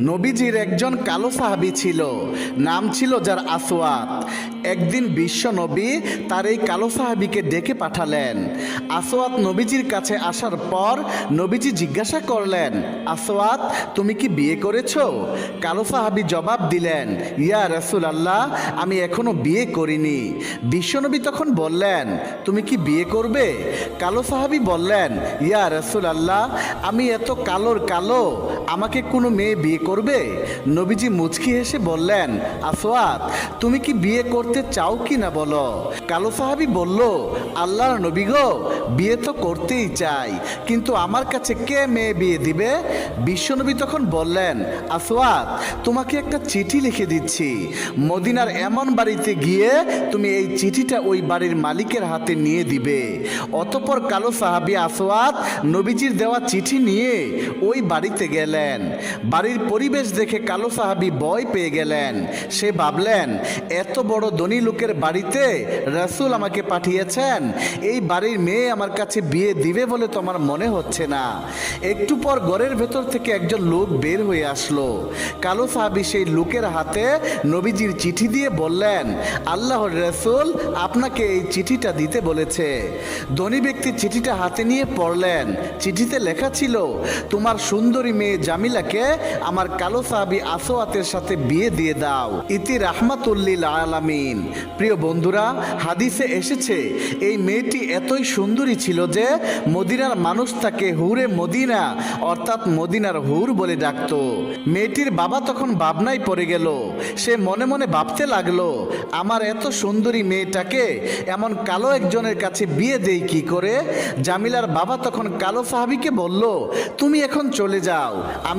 নবীজির একজন কালো সাহাবি ছিল। নাম ছিল যার আসওয়াত। একদিন বিশ্ব নবী তার এই কালো সাহাবিকে ডেকে পাঠালেন। আসওয়াত নবীজির কাছে আসার পর নবীজি জিজ্ঞাসা করলেন, আসওয়াত, তুমি কি বিয়ে করেছ? কালো সাহাবি জবাব দিলেন, ইয়া রসুল আল্লাহ আমি এখনও বিয়ে করিনি। বিশ্বনবী তখন বললেন, তুমি কি বিয়ে করবে? কালো সাহাবি বললেন, ইয়া রসুল আল্লাহ আমি এত কালোর কালো আমাকে কোনো মেয়ে বিয়ে করবে? নবীজি মুচকি হেসে বললেন আসওয়াত তুমি কি বিয়ে করতে চাও কি না বলো? কালো সাহাবি বলল, আল্লাহর নবী গো, বিয়ে তো করতেই চাই, কিন্তু আমার কাছে কে মেয়ে বিয়ে দিবে? বিশ্বনবী তখন বললেন আসওয়াত তোমাকে একটা চিঠি লিখে দিচ্ছি। মদিনার এমন বাড়িতে গিয়ে তুমি এই চিঠিটা ওই বাড়ির মালিকের হাতে নিয়ে দিবে। অতপর কালো সাহাবি আসওয়াত নবীজির দেওয়া চিঠি নিয়ে ওই বাড়িতে গেলেন। বাড়ির পরিবেশ দেখে কালো সাহাবি ভয় পেয়ে গেলেন। সে ভাবলেন, এত বড় ধনী লোকের বাড়িতে রাসূল আমাকে পাঠিয়েছেন। এই বাড়ির মেয়ে আমার কাছে বিয়ে দিবে বলে তো আমার মনে হচ্ছে না। একটু পর ঘরের ভেতর থেকে একজন লোক বের হয়ে আসলো। কালো সাহাবি সেই লোকের হাতে নবীজির চিঠি দিয়ে বললেন, আল্লাহর রসুল আপনাকে এই চিঠিটা দিতে বলেছে। ধনী ব্যক্তি চিঠিটা হাতে নিয়ে পড়লেন। চিঠিতে লেখা ছিল, তোমার সুন্দরী মেয়ে জামিলাকে আমার কালো সাহাবি আসোয়াতের সাথে বিয়ে দিয়ে দাও। ইতি রাহমাতুল্লিল আলামিন। প্রিয় বন্ধুরা, হাদিসে এসেছে, এই মেয়েটি এতই সুন্দরী ছিল যে মদিনার মানুষ তাকে হুরে মদিনা, অর্থাৎ মদিনার হুর বলে ডাকতো। মেয়েটির বাবা তখন ভাবনায় পড়ে গেল। সে মনে মনে ভাবতে লাগল, আমার এত সুন্দরী মেয়েটাকে এমন কালো একজনের কাছে বিয়ে দেই কি করে? জামিলার বাবা তখন কালো সাহাবিকে বলল, তুমি এখন চলে যাও আমি